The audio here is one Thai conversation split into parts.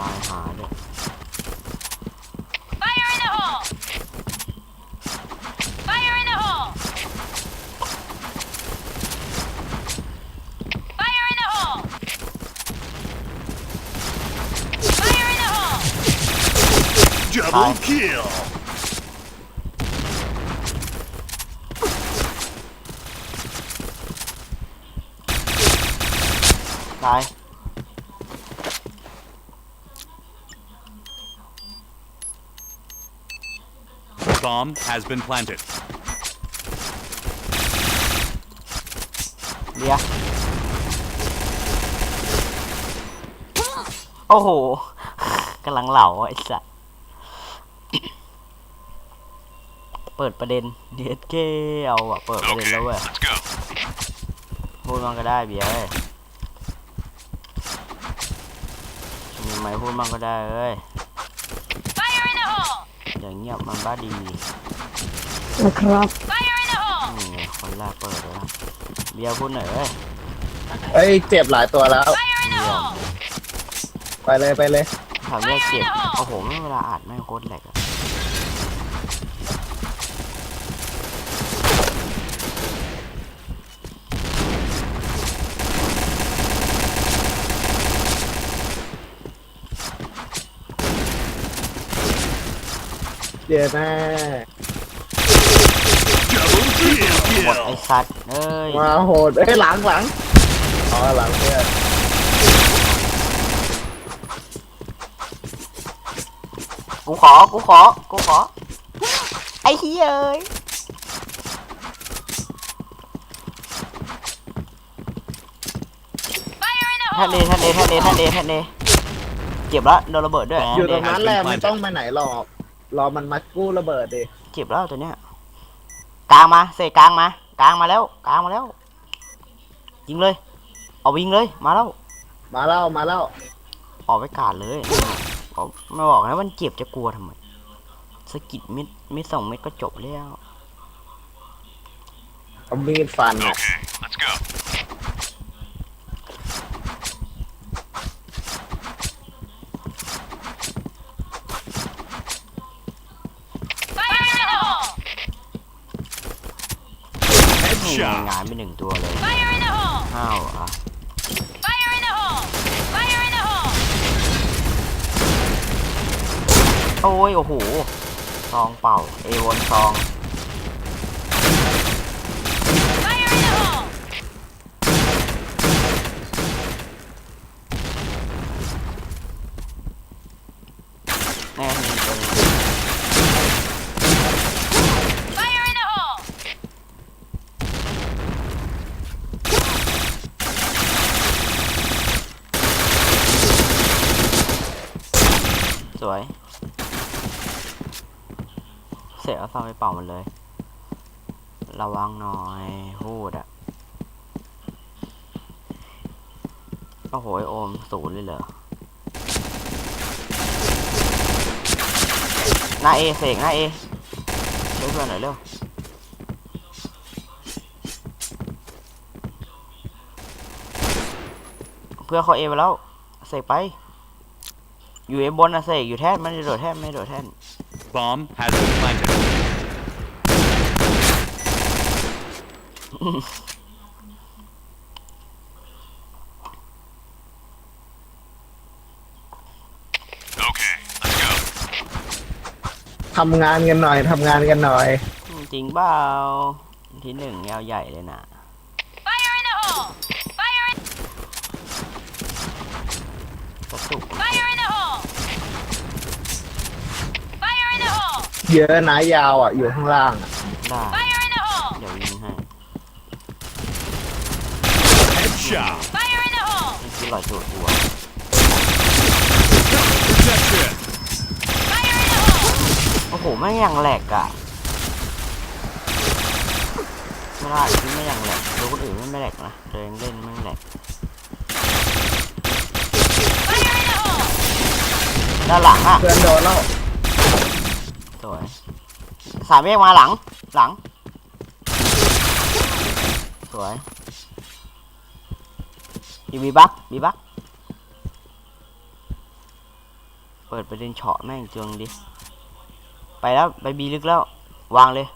ตายหาด้วย Fire in the hole! Fire in the hole! Fire in the hole! Fire in the hole! Double kill. ต Bomb has been planted. เบียร์โอ้โหกำลังเหล่าไอ้สัสเปิดประเด็นเดียดเกเอาอะเปิดประเด็นแล้วเว้ย let's go. พูดมันก็ได้เบียร์เอ้ยมีไหมพูดมันก็ได้เอ้ย Fire in the hole! อย่างเงียบมันบ้าดีนะครับ Fire in the hole! นี่ไงคนแรกเปิดเลยนะเบียร์พูดหน่อยเอ้ยเอ้ยเจ็บหลายตัวแล้ว Fire in the hole! ไปเลยไปเลย ถามเรียกเจ็บโอ้โหไม่เวลาอัดแม่งโคตรแหลกอะ เจ็บแม่ Double kill. หมดไอ้สัตว์เอ้ยมาโหดเอ้ยหลังหลังอ๋อหลังเพื่อนกูขอ กูขอ กูขอ ไอ้เฮ้ยเอ้ย Fire in the ท่าน hole! เดท่านเดท่านเดท่านเดท่านเดเจ็บแล้วโดนระเบิดด้วยอ๋ออยู่ตเดรงนั้นแหละไม่ต้องไปไหนหรอก รอมันมากู้ระเบิดดิเจ็บแล้วตัวเนี้ยกลางมาเสกกลางมากลางมาแล้วกลางมาแล้วยิงเลย เอาวิ่งเลยมาแล้วมาแล้วมาแล้วออกไปกาดเลยผมไม่บอกนะมันเจ็บจะกลัวทำไมสะกิดมิดมิดสองเม็ดก็จบแล้วเอามีดฟันอะ นี่ Headshot. งานไปหนึ่งตัวเลย Fire in the hole! ห้าวอะ Fire in the hole! Fire in the hole! โอ้ย โอ้โหซองเป่า เอวนซอง Fire in the hole! แน่มีตัวหนึง Fire in the hole! สวย เส ร็จแล้วซองไปเป่ามันเลย ระวังหน่อยพูดอะโอ้โหโอมศูนย์เลยเหรอหน้าเอเสกหน้าเอช่วยเพื่อนหน่อยเร็วเพื่อเขาเอไปแล้วเสกไป อยู่เอบนนะเสกอยู่แท่นม่ได้โดดแท่นไม่โดดแท่น Bomb has been planted. Okay, let's go. ทำงานกันหน่อยทำงานกันหน่อย จริงเปล่าที่หนึ่งยาวใหญ่เลยนะ Fire in the hole! Fire in กระตุก Fire in the hole! Fire in the hole! เยอะนะยาวอะ อยู่ข้างล่างอะได้ Fire in the hole! เดี๋ยวยิงให้ Headshot. Fire in the hole! นี่คือลอยตัวตัว Protection. Fire in the hole! โอ้โหไม่งยังแหลกอะไม่ได้ที่ไม่ยังแหลกดูคนอื่นไม่ไม่แหลกนะตัวเองเล่นไม่งแหลก Fire in the hole! ด้านหลังอะเพื่อนโดนแล้ว สวยสามเมฆมาหลัง หลัง สวยอยู่บีบักบีบักเปิดประเด็นเฉาะแม่งเจืองดิ ไปแล้ว ไปบีลึกแล้ว วางเลย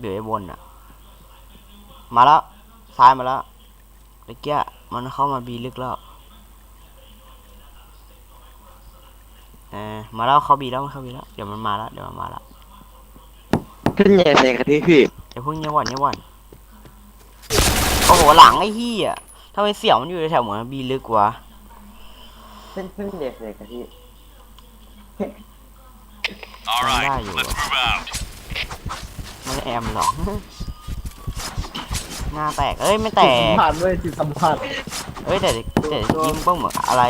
เดี๋ยวไอ้บนอะ มาแล้วซ้ายมาแล้วตะเกียมันเข้ามาบีลึกแล้ว เออมาแล้วเข้าบีแล้วมันเข้าบีแล้วเดี๋ยวมันมาแล้วเดี๋ยวมันมาแล้วขึ้นใหญ่ใส่กะทิพี่เดี๋ยวเพิ่งเงียบก่อนเงียบก่อนโอ้โหหลังไอ้เหี้ยทำไมเสี่ยวมันอยู่แถวเหมือนบีลึกวะขึ้นขึ้นใหญ่ใส่กะทิ All right, Where are you? let's move out. ไม่ได้แอมหรอก หน้าแตกเอ้ยไม่แตจิตสัมกผัสด้วยจิตสัมผัสเอ้ยแต่แต่ยิ้มเป้งเหมือนอะไร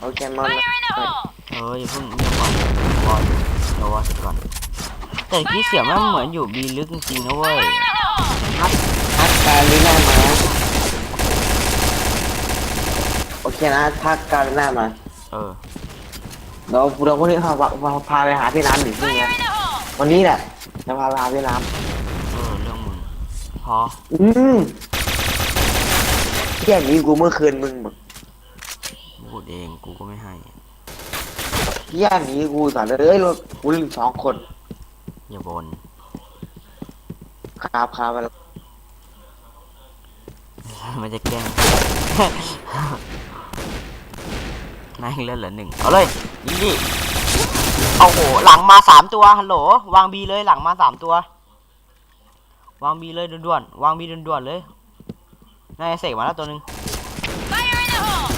โอเคมา Fire in the hole! เออย่าเพิ่งเงียบก่อนวอลเดี๋ยววอลเสร็จก่อนแต่ที่เสียงมันเหมือนอยู่บีลึกจริงๆนะเว้ย Fire in the hole! พักการลีน่ามาโอเคนะพักการลีน่ามาเออเราเราพวกนี้พาพาพาไปหาพี่น้ำหนึ่งที่เนี้ยวันนี้แหละจะพาไปหาพี่น้ำเออเรื่องมึงพออืมแย่งนี้กูเมื่อคืนมึงบอกพูดเองกูก็ไม่ให้ แย่งนี้กูสอนเลยเอ้ยรากูล่นสองคนอย่าบนคาบคาบไปแล้วมันจะแกล้ง นายเล่นเหลือหนึ่งเอาเลยยิงดิเอาโหหลังมาสามตัวฮัลโหลวางบีเลยหลังมาสามตัว วางบีเลยด่วนๆวางบีด่วนๆเลยนายเสกมาแล้วตัวหนึ่ง Fire in the hole!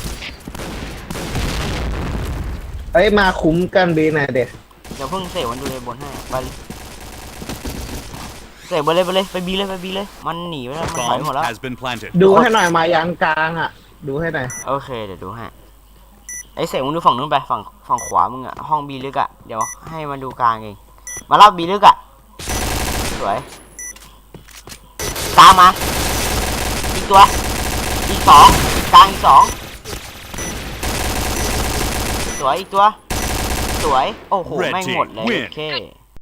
เอ้ยมาคุ้มกันบีหน่อยเด็กเดี๋ยวเพิ่งเสกมันดูเลยบนให้ไปเลยเสกไปเลยไปเลยไปบีเลยไปบีเลย มันหนีไปแล้วมันถอย Bomb หมดแล้ว has been planted. ดูให้หน่อยมายังกลางอะ ดูให้หน่อยโอเคเดี๋ยวดูให้ไอ้เสกมึงดูฝั่งนู้นไปฝั่งฝั่งขวามึงอะห้องบีลึกอะเดี๋ยวให้มันดูกลางเอง มาเล่าบีลึกอะสวยตามมาอีกตัวอีกสองกลางอีกสอง สวยอีกตัว สวย โอ้โห Red แม่ง team หมดเลย win โอเค